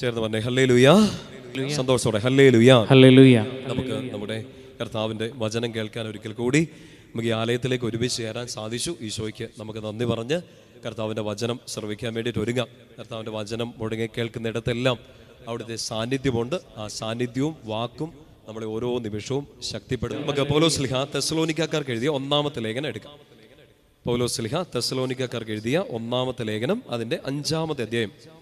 ചേർന്ന് പറഞ്ഞേ ഹല്ലേ ലുയാ സന്തോഷത്തോടെ. ഹല്ലേ ലുയാ ഹല്ലേലൂയ. നമുക്ക് നമ്മുടെ കർത്താവിന്റെ വചനം കേൾക്കാൻ ഒരിക്കൽ കൂടി നമുക്ക് ഈ ആലയത്തിലേക്ക് ഒരുമിച്ച് ചേരാൻ സാധിച്ചു. ഈശോയ്ക്ക് നമുക്ക് നന്ദി പറഞ്ഞ് കർത്താവിന്റെ വചനം ശ്രവിക്കാൻ വേണ്ടിയിട്ട് ഒരുങ്ങാം. കർത്താവിന്റെ വചനം മുടങ്ങി കേൾക്കുന്നിടത്തെല്ലാം അവിടുത്തെ സാന്നിധ്യമുണ്ട്. ആ സാന്നിധ്യവും വാക്കും നമ്മളെ ഓരോ നിമിഷവും ശക്തിപ്പെടും. നമുക്ക് പൗലോസ് ലിഹ തെസലോനിക്കാർക്ക് എഴുതിയ ഒന്നാമത്തെ ലേഖനം എടുക്കാം. പൗലോസ് സ്ലിഹ തെസലോനിക്കാർക്ക് എഴുതിയ ഒന്നാമത്തെ ലേഖനം അതിന്റെ അഞ്ചാമത്തെ അധ്യായം.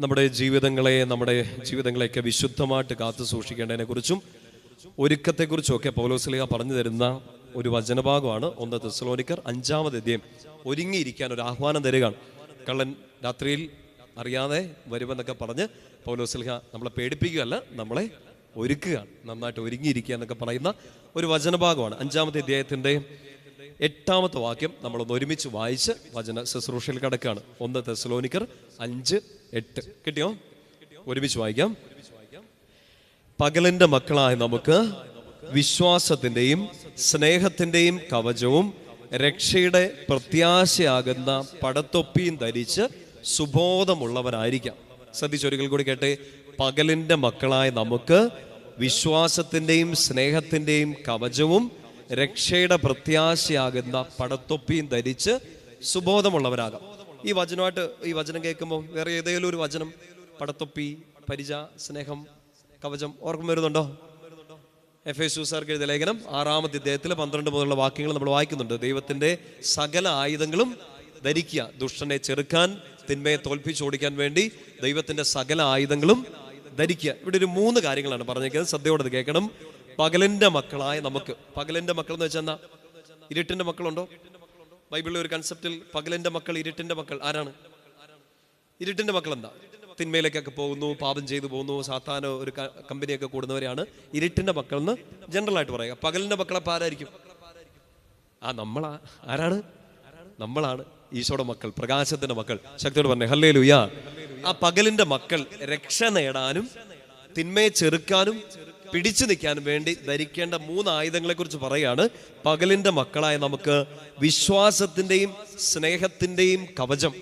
നമ്മുടെ ജീവിതങ്ങളെ നമ്മുടെ ജീവിതങ്ങളെയൊക്കെ വിശുദ്ധമായിട്ട് കാത്തു സൂക്ഷിക്കേണ്ടതിനെ കുറിച്ചും ഒരുക്കത്തെക്കുറിച്ചും ഒക്കെ പൗലോസ്ലിക പറഞ്ഞു തരുന്ന ഒരു വചനഭാഗമാണ് ഒന്ന് തെസ്ലോനിക്കർ അഞ്ചാമത് അധ്യയം. ഒരുങ്ങിയിരിക്കാൻ ഒരു ആഹ്വാനം തരികയാണ്. കള്ളൻ രാത്രിയിൽ അറിയാതെ വരുമെന്നൊക്കെ പറഞ്ഞ് പൗലോസ്ലിഹ നമ്മളെ പേടിപ്പിക്കുകയല്ല നമ്മളെ ഒരുക്കുകയാണ്. നന്നായിട്ട് ഒരുങ്ങിയിരിക്കുക എന്നൊക്കെ പറയുന്ന ഒരു വചനഭാഗമാണ്. അഞ്ചാമത്തെ അധ്യായത്തിന്റെ എട്ടാമത്തെ വാക്യം നമ്മളൊന്ന് ഒരുമിച്ച് വായിച്ച് വചന ശുശ്രൂഷയിൽ കിടക്കുകയാണ്. ഒന്ന് തെസലോനിക്കർ അഞ്ച് എട്ട്. കിട്ടിയോ? ഒരുമിച്ച് വായിക്കാം. പകലിന്റെ മക്കളായ നമുക്ക് വിശ്വാസത്തിന്റെയും സ്നേഹത്തിന്റെയും കവചവും രക്ഷയുടെ പ്രത്യാശയാകുന്ന പടത്തൊപ്പിയും ധരിച്ച് സുബോധമുള്ളവരായിരിക്കാം. ശ്രദ്ധിച്ചൊരിക്കൽ കൂടി കേട്ടെ. പകലിന്റെ മക്കളായ നമുക്ക് വിശ്വാസത്തിന്റെയും സ്നേഹത്തിന്റെയും കവചവും രക്ഷയുടെ പ്രത്യാശയാകുന്ന പടത്തൊപ്പിയും ധരിച്ച് സുബോധമുള്ളവരാകാം. ഈ വചനമായിട്ട് ഈ വചനം കേൾക്കുമ്പോൾ വേറെ ഏതെങ്കിലും ഒരു വചനം പടത്തൊപ്പി പരിച സ്നേഹം കവചം ഓർക്കും വരുന്നുണ്ടോ? എഫ് എ സൂസാർക്ക് എഴുതിയ ലേഖനം ആറാമത്തെ ഇദ്ദേഹത്തിൽ പന്ത്രണ്ട് മുതലുള്ള വാക്യങ്ങൾ നമ്മൾ വായിക്കുന്നുണ്ട്. ദൈവത്തിന്റെ സകല ആയുധങ്ങളും ധരിക്കുക ദുഷ്ടനെ ചെറുക്കാൻ തിന്മയെ തോൽപ്പിച്ചോടിക്കാൻ വേണ്ടി ദൈവത്തിന്റെ സകല ആയുധങ്ങളും ധരിക്കുക. ഇവിടെ ഒരു മൂന്ന് കാര്യങ്ങളാണ് പറഞ്ഞേക്കുന്നത് ശ്രദ്ധയോടെ കേൾക്കണം. പകലിന്റെ മക്കളായ നമുക്ക്. പകലിന്റെ മക്കൾ എന്ന് വെച്ചാൽ എന്താ? ഇരുട്ടിന്റെ മക്കളുണ്ടോ? ബൈബിളിലെ ഒരു കൺസെപ്റ്റിൽ പകലിന്റെ മക്കൾ ഇരുട്ടിന്റെ മക്കൾ ആരാണ്? ഇരുട്ടിന്റെ മക്കൾ എന്താ? തിന്മയിലേക്കൊക്കെ പോകുന്നു പാപം ചെയ്തു പോകുന്നു സാത്താനോ ഒരു കമ്പനിയൊക്കെ കൂടുന്നവരെയാണ് ഇരുട്ടിന്റെ മക്കൾ എന്ന് ജനറൽ ആയിട്ട് പറയുക. പകലിന്റെ മക്കളെ ആരായിരിക്കും? ആ നമ്മളാ. ആരാണ്? നമ്മളാണ് ഈശോയുടെ മക്കൾ പ്രകാശത്തിന്റെ മക്കൾ. ശക്തിയോട് പറഞ്ഞു ഹല്ലേ ലുയാ ആ പകലിന്റെ മക്കൾ രക്ഷ നേടാനും തിന്മയെ ചെറുക്കാനും പിടിച്ചു നിൽക്കാൻ വേണ്ടി ധരിക്കേണ്ട മൂന്ന് ആയുധങ്ങളെ കുറിച്ച് പറയാണ്. പകലിന്റെ മക്കളായ നമുക്ക് വിശ്വാസത്തിന്റെയും സ്നേഹത്തിന്റെയും കവചം.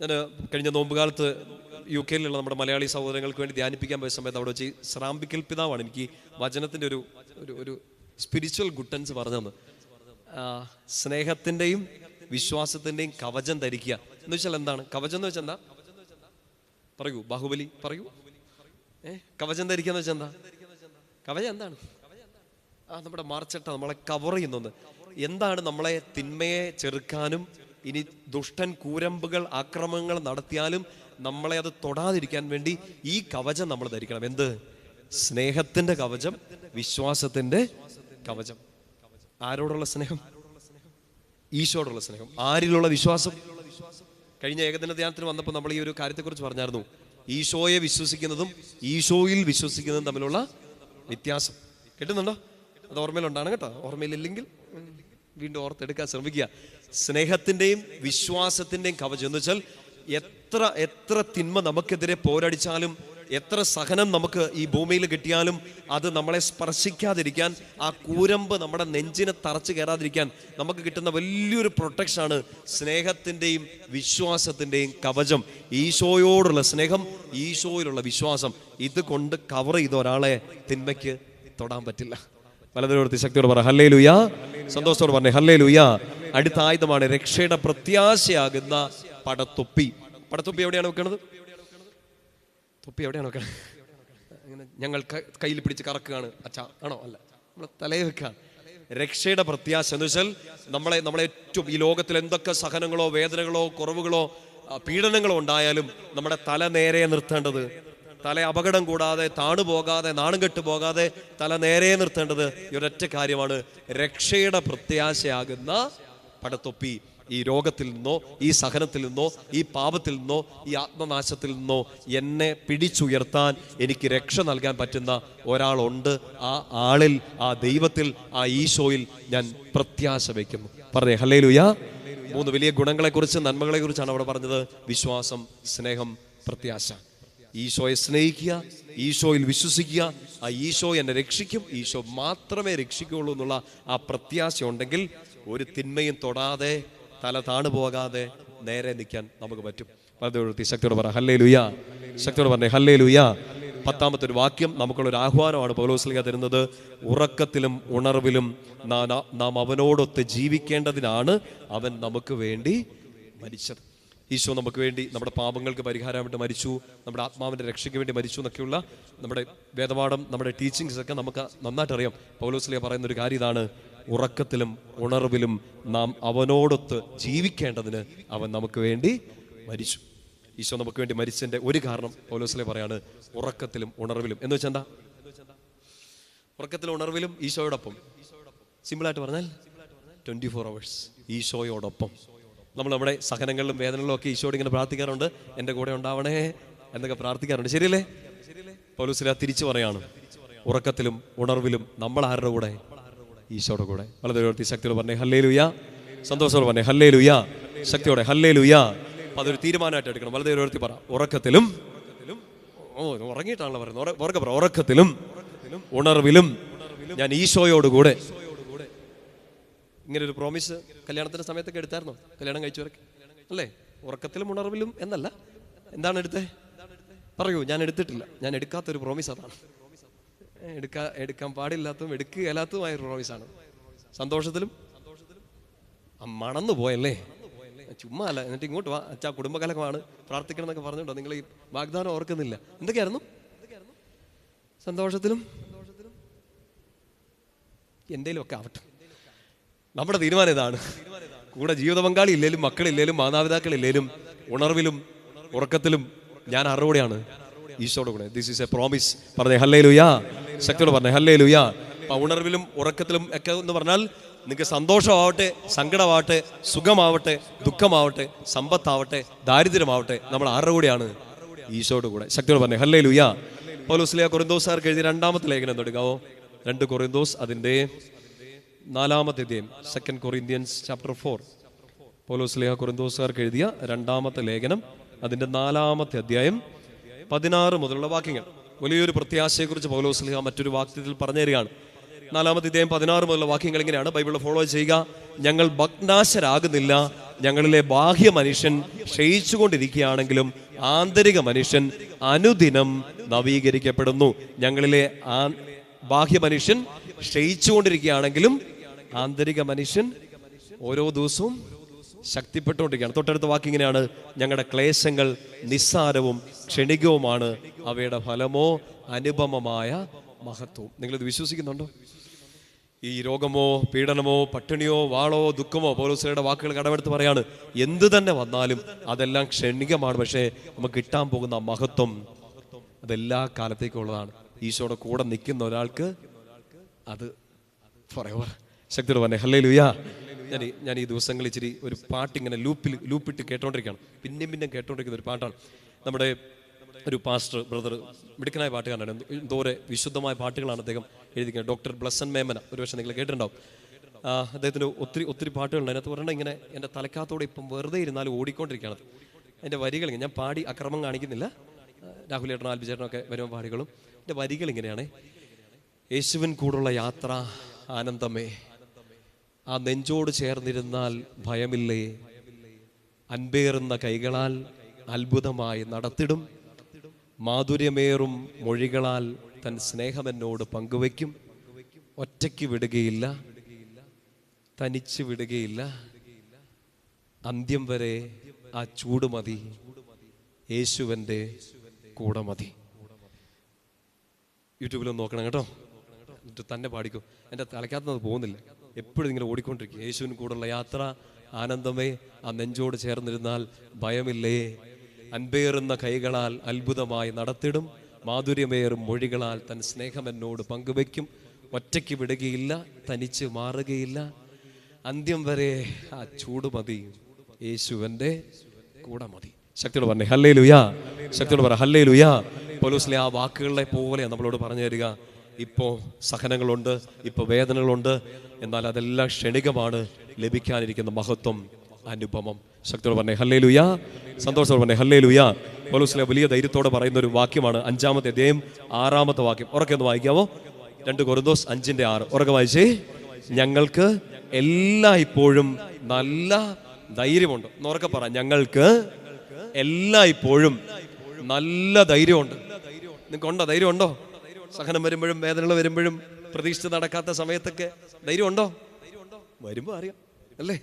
ഞാൻ കഴിഞ്ഞ നോമ്പുകാലത്ത് യു കെയിലുള്ള നമ്മുടെ മലയാളി സഹോദരങ്ങൾക്ക് വേണ്ടി ധ്യാനിപ്പിക്കാൻ പോയ സമയത്ത് അവിടെ വെച്ച് ശ്രാമ്പിക്കൽ പിതാവാണ് എനിക്ക് വചനത്തിന്റെ ഒരു ഒരു ഒരു സ്പിരിച്വൽ ഗുട്ടൻസ് പറഞ്ഞു തന്നു ആ, സ്നേഹത്തിന്റെയും വിശ്വാസത്തിന്റെയും കവചം ധരിക്കുക. എന്ന് വെച്ചാൽ എന്താണ്? കവചം എന്ന് വെച്ചാൽ എന്താ? പറയൂ ബാഹുബലി പറയൂ. ഏഹ് കവചം ധരിക്കുക എന്ന് വെച്ചാൽ എന്താ? കവചം എന്താണ്? ആ നമ്മുടെ മാർച്ചട്ട നമ്മളെ കവർ ചെയ്യുന്നത് എന്താണ് നമ്മളെ തിന്മയെ ചെറുക്കാനും ഇനി ദുഷ്ടൻ കൂരമ്പുകൾ ആക്രമണങ്ങൾ നടത്തിയാലും നമ്മളെ അത് തൊടാതിരിക്കാൻ വേണ്ടി ഈ കവചം നമ്മൾ ധരിക്കണം. എന്ത്? സ്നേഹത്തിന്റെ കവചം വിശ്വാസത്തിന്റെ കവചം. ആരോടുള്ള സ്നേഹം? ഈശോടുള്ള സ്നേഹം. ആരിലുള്ള വിശ്വാസം? കഴിഞ്ഞ ഏകദിന ധ്യാനത്തിന് വന്നപ്പോൾ നമ്മൾ ഈ ഒരു കാര്യത്തെക്കുറിച്ച് പറഞ്ഞായിരുന്നു. ഈശോയെ വിശ്വസിക്കുന്നതും ഈശോയിൽ വിശ്വസിക്കുന്നതും തമ്മിലുള്ള വ്യത്യാസം. കിട്ടുന്നുണ്ടോ? അത് ഓർമ്മയിലുണ്ടാണ് കേട്ടോ. ഓർമ്മയിലില്ലെങ്കിൽ വീണ്ടും ഓർത്തെടുക്കാൻ ശ്രമിക്കുക. സ്നേഹത്തിന്റെയും വിശ്വാസത്തിന്റെയും കവചം എന്ന് വെച്ചാൽ എത്ര എത്ര തിന്മ നമുക്കെതിരെ പോരടിച്ചാലും എത്ര സഹനം നമുക്ക് ഈ ഭൂമിയിൽ കിട്ടിയാലും അത് നമ്മളെ സ്പർശിക്കാതിരിക്കാൻ ആ കൂരമ്പ് നമ്മുടെ നെഞ്ചിനെ തറച്ചു കയറാതിരിക്കാൻ നമുക്ക് കിട്ടുന്ന വലിയൊരു പ്രൊട്ടക്ഷനാണ് സ്നേഹത്തിന്റെയും വിശ്വാസത്തിന്റെയും കവചം. ഈശോയോടുള്ള സ്നേഹം ഈശോയിലുള്ള വിശ്വാസം. ഇത് കൊണ്ട് കവർ ചെയ്ത ഒരാളെ തിന്മയ്ക്ക് തൊടാൻ പറ്റില്ല. വലതിനോടത്തി ശക്തിയോട് പറ ഹല്ലേ ലുയാ സന്തോഷത്തോട് പറഞ്ഞേ ഹല്ലേ ലുയാ അടുത്ത ആയുധമാണ് രക്ഷയുടെ പ്രത്യാശയാകുന്ന പടത്തൊപ്പി. പടത്തൊപ്പി എവിടെയാണ് വെക്കണത്? തൊപ്പി എവിടെയാണ് അങ്ങനെ ഞങ്ങൾ കയ്യിൽ പിടിച്ച് കറക്കുകയാണ്. അച്ഛാ ആണോ? അല്ല. നമ്മൾ തലയിൽ വെക്കുക രക്ഷയുടെ പ്രത്യാശ എന്ന് വെച്ചാൽ നമ്മളെ നമ്മളെ ഏറ്റവും ഈ ലോകത്തിൽ എന്തൊക്കെ സഹനങ്ങളോ വേദനകളോ കുറവുകളോ പീഡനങ്ങളോ ഉണ്ടായാലും നമ്മുടെ തല നേരെ നിർത്തേണ്ടത് തല അപകടം കൂടാതെ താണു പോകാതെ നാണം കെട്ടു പോകാതെ തല നേരെ നിർത്തേണ്ടത് ഈ ഒരൊറ്റ കാര്യമാണ്. രക്ഷയുടെ പ്രത്യാശയാകുന്ന പടത്തൊപ്പി. ഈ രോഗത്തിൽ നിന്നോ ഈ സഹനത്തിൽ നിന്നോ ഈ പാപത്തിൽ നിന്നോ ഈ ആത്മനാശത്തിൽ നിന്നോ എന്നെ പിടിച്ചുയർത്താൻ എനിക്ക് രക്ഷ നൽകാൻ പറ്റുന്ന ഒരാളുണ്ട്. ആ ആളിൽ ആ ദൈവത്തിൽ ആ ഈശോയിൽ ഞാൻ പ്രത്യാശ വയ്ക്കുന്നു. പറഞ്ഞേ ഹലേ ലുയാ മൂന്ന് വലിയ ഗുണങ്ങളെക്കുറിച്ച് നന്മകളെക്കുറിച്ചാണ് അവിടെ പറഞ്ഞത്. വിശ്വാസം സ്നേഹം പ്രത്യാശ. ഈശോയെ സ്നേഹിക്കുക ഈശോയിൽ വിശ്വസിക്കുക. ആ ഈശോ എന്നെ രക്ഷിക്കും. ഈശോ മാത്രമേ രക്ഷിക്കുകയുള്ളൂ എന്നുള്ള ആ പ്രത്യാശ ഉണ്ടെങ്കിൽ ഒരു തിന്മയും തൊടാതെ തല താണു പോകാതെ നേരെ നിൽക്കാൻ നമുക്ക് പറ്റും. പലതുകൊടുത്തി ശക്തിയോട് പറ ഹല്ലേ ലുയാ ശക്തിയോട് പറഞ്ഞേ ഹല്ലേ ലുയാ പത്താമത്തെ ഒരു വാക്യം നമുക്കുള്ള ഒരു ആഹ്വാനമാണ് പൗലോസ്ലിക തരുന്നത്. ഉറക്കത്തിലും ഉണർവിലും നാം അവനോടൊത്ത് ജീവിക്കേണ്ടതിനാണ് അവൻ നമുക്ക് വേണ്ടി മരിച്ചത്. ഈശോ നമുക്ക് വേണ്ടി നമ്മുടെ പാപങ്ങൾക്ക് പരിഹാരമായിട്ട് മരിച്ചു. നമ്മുടെ ആത്മാവിന്റെ രക്ഷയ്ക്ക് വേണ്ടി മരിച്ചു എന്നൊക്കെയുള്ള നമ്മുടെ വേദപാഠം നമ്മുടെ ടീച്ചിങ്സ് ഒക്കെ നമുക്ക് നന്നായിട്ട് അറിയാം പൗലോസ്ലിയ പറയുന്ന ഒരു കാര്യം ഇതാണ്. ഉറക്കത്തിലും ഉണർവിലും നാം അവനോടൊത്ത് ജീവിക്കേണ്ടതിന് അവൻ നമുക്ക് വേണ്ടി മരിച്ചു. ഈശോ നമുക്ക് വേണ്ടി മരിച്ചതിന്റെ ഒരു കാരണം പോലീസിലെ പറയാണ് ഉറക്കത്തിലും ഉണർവിലും. എന്ന് വെച്ചാൽ എന്താ ഉറക്കത്തിലും ഉണർവിലും ഈശോയോടൊപ്പം. സിമ്പിളായിട്ട് പറഞ്ഞാൽ ട്വന്റി ഫോർ അവേഴ്സ് ഈശോയോടൊപ്പം. നമ്മൾ നമ്മുടെ സഹനങ്ങളിലും വേദനകളിലും ഒക്കെ ഈശോയോട് ഇങ്ങനെ പ്രാർത്ഥിക്കാറുണ്ട്. എന്റെ കൂടെ ഉണ്ടാവണേ എന്നൊക്കെ പ്രാർത്ഥിക്കാറുണ്ട്. ശരിയല്ലേ? പൗലൂസില തിരിച്ചു പറയാണ് ഉറക്കത്തിലും ഉണർവിലും നമ്മൾ ആരുടെ കൂടെ? ഈശോയുടെ കൂടെ വളരെ ഉയർത്തി ശക്തിയോട് പറഞ്ഞേ ഹല്ലേ ലുയാ സന്തോഷത്തോട് പറഞ്ഞേ ഹല്ലേ ലുയാ ശക്തിയോടെ ഹല്ലേ ലുയാ അപ്പൊ അതൊരു തീരുമാനമായിട്ട് എടുക്കണം. വളരെ ഉയർത്തി പറ. ഉറക്കത്തിലും ഓ ഉറങ്ങിയിട്ടാണല്ലോ പറയുന്നത്. ഉറക്ക പറ. ഉറക്കത്തിലും ഉണർവിലും ഞാൻ ഈശോയോട് കൂടെ ഇങ്ങനെ ഒരു പ്രോമിസ് കല്യാണത്തിന്റെ സമയത്തൊക്കെ എടുത്തായിരുന്നു? കല്യാണം കഴിച്ചവരൊക്കെ? അല്ലേ? ഉറക്കത്തിലും ഉണർവിലും എന്നല്ല. എന്താണ് എടുത്തേ? പറയൂ ഞാൻ എടുത്തിട്ടില്ല. ഞാൻ എടുക്കാത്തൊരു പ്രോമിസ് അതാണ്. എടുക്കാ എടുക്കാൻ പാടില്ലാത്തതും എടുക്കുകയില്ലാത്തതുമായ പ്രോമിസ് ആണ്. സന്തോഷത്തിലും മണന്നു പോയല്ലേ? ചുമ്മാ അല്ല എന്നിട്ട് ഇങ്ങോട്ട് വാ അച്ഛാ കുടുംബകലകമാണ് പ്രാർത്ഥിക്കണം എന്നൊക്കെ പറഞ്ഞിട്ടോ നിങ്ങൾ ഈ വാഗ്ദാനം ഓർക്കുന്നില്ല. എന്തൊക്കെയായിരുന്നു? സന്തോഷത്തിലും എന്തേലും ഒക്കെ ആവട്ടെ. നമ്മുടെ തീരുമാനം ഇതാണ്. കൂടെ ജീവിത പങ്കാളി ഇല്ലേലും മക്കളില്ലേലും മാതാപിതാക്കളില്ലേലും ഉണർവിലും ഉറക്കത്തിലും ഞാൻ അറിവോടെയാണ് ഈശോടെ കൂടെ. ദിസ് ഈസ് എ പ്രോമിസ് പറഞ്ഞേ ഹല്ലേ ലുയാ ശക്തിയോട് പറഞ്ഞു ഹല്ലേ ലുയാ ഉണർവിലും ഉറക്കത്തിലും ഒക്കെ എന്ന് പറഞ്ഞാൽ നിങ്ങൾക്ക് സന്തോഷമാവട്ടെ സങ്കടമാവട്ടെ സുഖമാവട്ടെ ദുഃഖമാവട്ടെ സമ്പത്താവട്ടെ ദാരിദ്ര്യമാവട്ടെ നമ്മൾ ആരുടെ കൂടെയാണ്? ഈശോയുടെ കൂടെ. ശക്തിയോട് പറഞ്ഞു ഹല്ലേ ലുയാ പൗലോസ്ലിയ കൊറിന്തോസാർക്ക് എഴുതിയ രണ്ടാമത്തെ ലേഖനം തുടങ്ങാവോ രണ്ട് കൊറിന്തോസ് അതിന്റെ നാലാമത്തെ അധ്യായം സെക്കൻഡ് കൊറിന്ത്യൻസ് ചാപ്റ്റർ ഫോർ പൗലോസ്ലിഹ കൊറിന്തോസുകാർക്ക് എഴുതിയ രണ്ടാമത്തെ ലേഖനം അതിന്റെ നാലാമത്തെ അധ്യായം പതിനാറ് മുതലുള്ള വാക്യങ്ങൾ. വലിയൊരു പ്രത്യാശയെക്കുറിച്ച് പൗലോസ് പൗലോസ്ലിഹ മറ്റൊരു വാക്യത്തിൽ പറഞ്ഞു തരികയാണ് നാലാമത്തെ ഇദ്ദേഹം പതിനാറ് മുതലുള്ള വാക്യങ്ങൾ ഇങ്ങനെയാണ്. ബൈബിളിൽ ഫോളോ ചെയ്യുക. ഞങ്ങൾ ഭഗ്നാശരാകുന്നില്ല. ഞങ്ങളിലെ ബാഹ്യ മനുഷ്യൻ ക്ഷയിച്ചുകൊണ്ടിരിക്കുകയാണെങ്കിലും ആന്തരിക മനുഷ്യൻ അനുദിനം നവീകരിക്കപ്പെടുന്നു. ഞങ്ങളിലെ ആ ബാഹ്യ മനുഷ്യൻ ക്ഷയിച്ചുകൊണ്ടിരിക്കുകയാണെങ്കിലും ആന്തരിക മനുഷ്യൻ ഓരോ ദിവസവും ശക്തിപ്പെട്ടുകൊണ്ടിരിക്കുകയാണ്. തൊട്ടടുത്ത വാക്യം ഇങ്ങനെയാണ്. ഞങ്ങളുടെ ക്ലേശങ്ങൾ നിസ്സാരവും ക്ഷണികവുമാണ് അവയുടെ ഫലമോ അനുപമമായ മഹത്വവും നിങ്ങളിത് വിശ്വസിക്കുന്നുണ്ടോ? ഈ രോഗമോ പീഡനമോ പട്ടിണിയോ വാളോ ദുഃഖമോ പൗലോസയുടെ വാക്കുകൾ കടമെടുത്ത് പറയാണ്. എന്ത് തന്നെ വന്നാലും അതെല്ലാം ക്ഷണികമാണ്. പക്ഷേ നമുക്ക് കിട്ടാൻ പോകുന്ന മഹത്വം അതെല്ലാ കാലത്തേക്കും ഉള്ളതാണ് ഈശോയുടെ കൂടെ നിൽക്കുന്ന ഒരാൾക്ക് അത് ഫോറെവർ ശക്തിയോട് പറഞ്ഞേ ഹല്ലേ ലുയാ ഞാൻ ഞാൻ ഈ ദിവസങ്ങളിൽ ഒരു പാട്ട് ഇങ്ങനെ ലൂപ്പിൽ ലൂപ്പിട്ട് കേട്ടോണ്ടിരിക്കുകയാണ്. പിന്നെയും പിന്നെയും കേട്ടോണ്ടിരിക്കുന്ന ഒരു പാട്ടാണ്. നമ്മുടെ ഒരു പാസ്റ്റർ ബ്രദർ മിടുക്കനായ പാട്ടുകാരനാണ് എന്തോ- എന്തോരെ വിശുദ്ധമായ പാട്ടുകളാണ് അദ്ദേഹം എഴുതിക്കുന്നത് ഡോക്ടർ ബ്ലസൻ മേമന ഒരു പക്ഷേ നിങ്ങൾ കേട്ടിട്ടുണ്ടാവും. ആ, അദ്ദേഹത്തിന് ഒത്തിരി ഒത്തിരി പാട്ടുകളുണ്ട്. അതിനകത്ത് പറഞ്ഞാൽ ഇങ്ങനെ എന്റെ തലക്കാത്തോടെ ഇപ്പം വെറുതെ ഇരുന്നാലും ഓടിക്കൊണ്ടിരിക്കുകയാണ് എന്റെ വരികൾ ഞാൻ പാടി അക്രമം കാണിക്കുന്നില്ല. രാഹുൽ ചേട്ടനും ആൽബി ചേട്ടനും ഒക്കെ വരുമ്പോൾ പാടികളും എന്റെ വരികൾ ഇങ്ങനെയാണ്. യേശുവിൻ കൂടുള്ള യാത്ര ആനന്ദമേ. ആ നെഞ്ചോട് ചേർന്നിരുന്നാൽ ഭയമില്ലേ? അൻപേറുന്ന കൈകളാൽ അത്ഭുതമായി നടത്തിടും. മാധുര്യമേറും മൊഴികളാൽ തൻ സ്നേഹമെന്നോട് പങ്കുവയ്ക്കും. ഒറ്റയ്ക്ക് വിടുകയില്ല. തനിച്ച് വിടുകയില്ല. അന്ത്യം വരെ ആ ചൂട് മതി. യേശുവന്റെ കൂടെ മതി. യൂട്യൂബിലൊന്ന് നോക്കണം കേട്ടോ. എന്നിട്ട് തന്നെ പാടിക്കും. എന്റെ തലയ്ക്കകത്തുനിന്ന് പോകുന്നില്ല. എപ്പോഴും ഇങ്ങനെ ഓടിക്കൊണ്ടിരിക്കും. യേശുവിന് കൂടുള്ള യാത്ര ആനന്ദമേ ആ നെഞ്ചോട് ചേർന്നിരുന്നാൽ ഭയമില്ലേ? അൻപേറുന്ന കൈകളാൽ അത്ഭുതമായി നടത്തിടും. മാധുര്യമേറും മൊഴികളാൽ തൻ സ്നേഹം എന്നോട് പങ്കുവെക്കും ഒറ്റയ്ക്ക് വിടുകയില്ല തനിച്ച് മാറുകയില്ല. അന്ത്യം വരെ ആ ചൂട് മതി. യേശുവന്റെ കൂടെ മതി. ശക്തിയോട് പറഞ്ഞേ ഹല്ലേ ലുയാ ശക്തിയോട് പറ ഹല്ലേ ലുയാ പോലീസിലെ ആ വാക്കുകളെ പോലെ നമ്മളോട് പറഞ്ഞു തരിക. ഇപ്പോ സഹനങ്ങളുണ്ട് ഇപ്പൊ വേദനകളുണ്ട്. എന്നാൽ അതെല്ലാം ക്ഷണികമാണ്. ലഭിക്കാനിരിക്കുന്ന മഹത്വം അനുപമം. ശക്തിയോട് പറഞ്ഞേ ഹല്ലേ ലുയാ സന്തോഷത്തോട് പറഞ്ഞേ ഹല്ലേ ലുയാ പോലീസിലെ വലിയ ധൈര്യത്തോടെ പറയുന്ന ഒരു വാക്യമാണ് അഞ്ചാമത്തെ അധ്യായം ആറാമത്തെ വാക്യം. ഉറക്കെ ഒന്ന് വായിക്കാവോ? രണ്ട് കൊറുദോസ് അഞ്ചിന്റെ ആറ്. ഉറക്കെ വായിച്ചേ. ഞങ്ങൾക്ക് എല്ലാ ഇപ്പോഴും നല്ല ധൈര്യമുണ്ട്. ഉറക്കെ പറ ഞങ്ങൾക്ക് എല്ലാ ഇപ്പോഴും നല്ല ധൈര്യമുണ്ട്. നിങ്ങൾക്ക് ഉണ്ടോ ധൈര്യം ഉണ്ടോ സഹനം വരുമ്പോഴും വേദനകൾ വരുമ്പോഴും പ്രതീക്ഷിച്ച് നടക്കാത്ത സമയത്തൊക്കെ ധൈര്യമുണ്ടോ? വരുമ്പോൾ അറിയാം. അല്ലേ?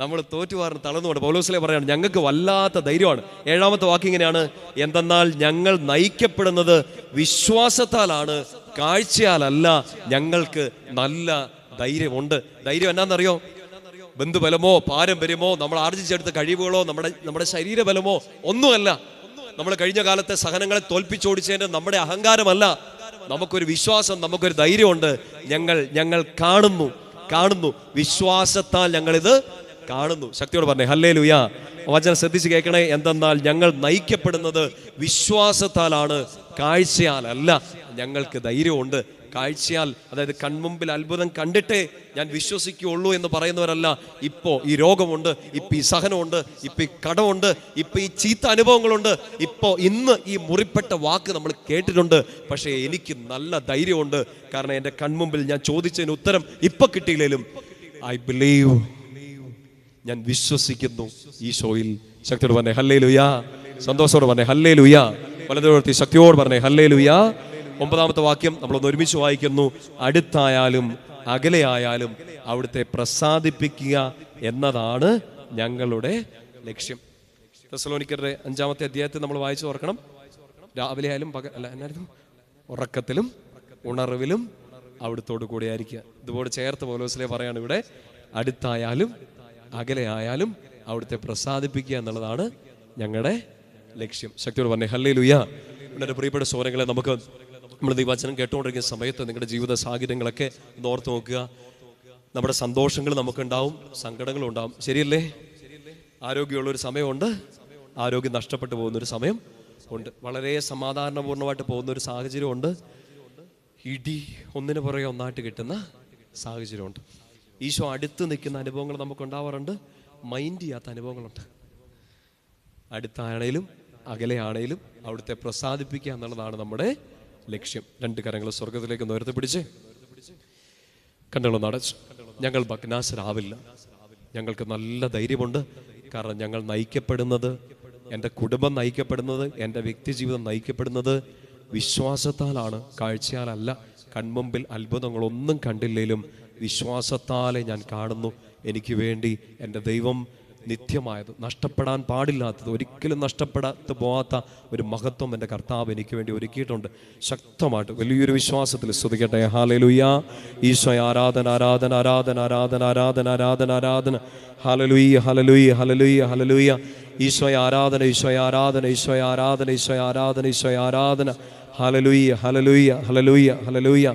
നമ്മൾ തോറ്റുപാറിന് തളർന്നുകൊണ്ട് പൗലോസിലെ പറയാണ് ഞങ്ങൾക്ക് വല്ലാത്ത ധൈര്യമാണ്. ഏഴാമത്തെ വാക്ക് ഇങ്ങനെയാണ് എന്തെന്നാൽ ഞങ്ങൾ നയിക്കപ്പെടുന്നത് വിശ്വാസത്താലാണ് കാഴ്ചയാലല്ല ഞങ്ങൾക്ക് നല്ല ധൈര്യമുണ്ട്. ധൈര്യം എന്നാന്നറിയോ? ബന്ധുബലമോ പാരമ്പര്യമോ നമ്മൾ ആർജിച്ചെടുത്ത കഴിവുകളോ നമ്മുടെ നമ്മുടെ ശരീരബലമോ ഒന്നുമല്ല. നമ്മൾ കഴിഞ്ഞ കാലത്തെ സഹനങ്ങളെ തോൽപ്പിച്ചോടിച്ചതിന് നമ്മുടെ അഹങ്കാരമല്ല. നമുക്കൊരു വിശ്വാസം നമുക്കൊരു ധൈര്യമുണ്ട്. ഞങ്ങൾ ഞങ്ങൾ കാണുന്നു കാണുന്നു. വിശ്വാസത്താൽ ഞങ്ങളിത് കാണുന്നു. ശക്തിയോട് പറഞ്ഞേ ഹല്ലേ ലുയാ വചനം ശ്രദ്ധിച്ച് കേൾക്കണേ എന്തെന്നാൽ ഞങ്ങൾ നയിക്കപ്പെടുന്നത് വിശ്വാസത്താലാണ് കാഴ്ചയാലല്ല ഞങ്ങൾക്ക് ധൈര്യമുണ്ട് കാഴ്ചയാൽ അതായത് കൺമുമ്പിൽ അത്ഭുതം കണ്ടിട്ടേ ഞാൻ വിശ്വസിക്കുകയുള്ളൂ എന്ന് പറയുന്നവരല്ല. ഇപ്പോൾ ഈ രോഗമുണ്ട് ഇപ്പം ഈ സഹനമുണ്ട് ഇപ്പം ഈ കടമുണ്ട് ഇപ്പം ഈ ചീത്ത അനുഭവങ്ങളുണ്ട്. ഇപ്പോൾ ഇന്ന് ഈ മുറിപ്പെട്ട വാക്ക് നമ്മൾ കേട്ടിട്ടുണ്ട്. പക്ഷേ എനിക്ക് നല്ല ധൈര്യമുണ്ട് കാരണം എന്റെ കൺമുമ്പിൽ ഞാൻ ചോദിച്ചതിന് ഉത്തരം ഇപ്പം കിട്ടിയില്ലേലും ഐ ബിലീവ് ഞാൻ വിശ്വസിക്കുന്നു. ഈശോയിൽ ശക്തിയോട് പറഞ്ഞേ ഹല്ലേ ലുയാ സന്തോഷത്തോട് പറഞ്ഞേ ഹല്ലേ ലുയാ വലതുവർത്തി ശക്തിയോട് പറഞ്ഞേ ഹല്ലേ ലുയാ ഒമ്പതാമത്തെ വാക്യം നമ്മളൊന്ന് ഒരുമിച്ച് വായിക്കുന്നു. അടുത്തായാലും അകലെയായാലും അവിടുത്തെ പ്രസാദിപ്പിക്കുക എന്നതാണ് ഞങ്ങളുടെ ലക്ഷ്യം. തെസലോണിക്കരുടെ അഞ്ചാമത്തെ അധ്യായത്തിൽ നമ്മൾ വായിച്ചു ഓർക്കണം. രാവിലെ ആയാലും പക അല്ല എന്നായിരുന്നു? ഉറക്കത്തിലും ഉണർവിലും അവിടുത്തോട് കൂടെ ആയിരിക്കുക ഇതുപോലെ ചേർത്ത് പോലോസിലെ പറയാണ് ഇവിടെ അടുത്തായാലും അകലെ ആയാലും അവിടുത്തെ പ്രസാദിപ്പിക്കുക എന്നുള്ളതാണ് ഞങ്ങളുടെ ലക്ഷ്യം. ശക്തിയോട് പറഞ്ഞേ ഹല്ലേ ലുയാ എന്റെ പ്രിയപ്പെട്ട സോരങ്ങളെ നമുക്ക് നമ്മൾ ദൈവചനം കേട്ടുകൊണ്ടിരിക്കുന്ന സമയത്ത് നിങ്ങളുടെ ജീവിത സാഹചര്യങ്ങളൊക്കെ ഓർത്ത് നോക്കുക. നമ്മുടെ സന്തോഷങ്ങൾ നമുക്കുണ്ടാവും സങ്കടങ്ങളും ഉണ്ടാവും. ശരിയല്ലേ? ആരോഗ്യമുള്ള ഒരു സമയമുണ്ട്. ആരോഗ്യം നഷ്ടപ്പെട്ടു പോകുന്ന ഒരു സമയം ഉണ്ട്. വളരെ സമാധാനപൂർണമായിട്ട് പോകുന്ന ഒരു സാഹചര്യമുണ്ട്. ഇടി ഒന്നിനു പുറകെ ഒന്നായിട്ട് കിട്ടുന്ന സാഹചര്യമുണ്ട്. ഈശോ അടുത്ത് നിൽക്കുന്ന അനുഭവങ്ങൾ നമുക്ക് ഉണ്ടാവാറുണ്ട് മൈൻഡ് ചെയ്യാത്ത അനുഭവങ്ങളുണ്ട്. അടുത്താണേലും അകലെയാണേലും അവിടുത്തെ പ്രസാദിപ്പിക്കുക എന്നുള്ളതാണ് നമ്മുടെ ലക്ഷ്യം. രണ്ട് കരങ്ങൾ സ്വർഗത്തിലേക്ക് നേരത്തെ പിടിച്ച് കണ്ണുകളൊന്ന് അടച്ചു. ഞങ്ങൾ ഭഗ്നാശരാവില്ല. ഞങ്ങൾക്ക് നല്ല ധൈര്യമുണ്ട്. കാരണം ഞങ്ങൾ നയിക്കപ്പെടുന്നത് എന്റെ കുടുംബം നയിക്കപ്പെടുന്നത് എന്റെ വ്യക്തിജീവിതം നയിക്കപ്പെടുന്നത് വിശ്വാസത്താലാണ് കാഴ്ചയാലല്ല. കൺമുമ്പിൽ അത്ഭുതങ്ങളൊന്നും കണ്ടില്ലേലും വിശ്വാസത്താലെ ഞാൻ കാണുന്നു. എനിക്ക് വേണ്ടി എന്റെ ദൈവം നിത്യമായത് നഷ്ടപ്പെടാൻ പാടില്ലാത്തത് ഒരിക്കലും നഷ്ടപ്പെടാത്ത പോകാത്ത ഒരു മഹത്വം എന്റെ കർത്താവ് എനിക്ക് വേണ്ടി ഒരുക്കിയിട്ടുണ്ട്. ശക്തമായിട്ട് വലിയൊരു വിശ്വാസത്തിൽ സ്തുതിക്കട്ടെ. ഹാലലുയ്യ ഈശോ ആരാധന ആരാധന ആരാധന ആരാധന ആരാധന ആരാധന ആരാധന. ഹലലുയ്യ ഹലലുയ്യ ഹലലുയ്യ ഹലലുയ്യ ഈശോയ ആരാധന ഈശോയ ആരാധന ഈശോയ ആരാധന ഈശോയ ആരാധന ഈശോയ ആരാധന. ഹലലുയ്യ ഹലലുയ്യ ഹലലുയ്യ ഹലലുയ്യ